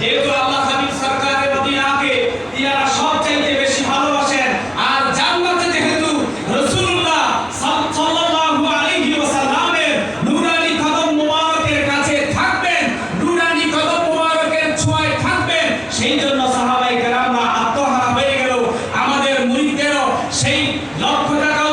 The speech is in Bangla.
যেহেতু আল্লাহ হাবিব সরকারের মদিনাকে ইয়ারা সবচাইতে বেশি ভালোবাসেন, আর জান্নাতে যেহেতু রাসূলুল্লাহ সাল্লাল্লাহু আলাইহি ওয়াসাল্লামের নূরানি কদম মুবারকের কাছে থাকবেন, নূরানি কদম মুবারকের ছোঁয়ায় থাকবেন, সেই জন্য সাহাবায়ে কেরামরা আত্মহারা হয়ে গেল। আমাদের মুরিদদেরও সেই লক্ষ টাকা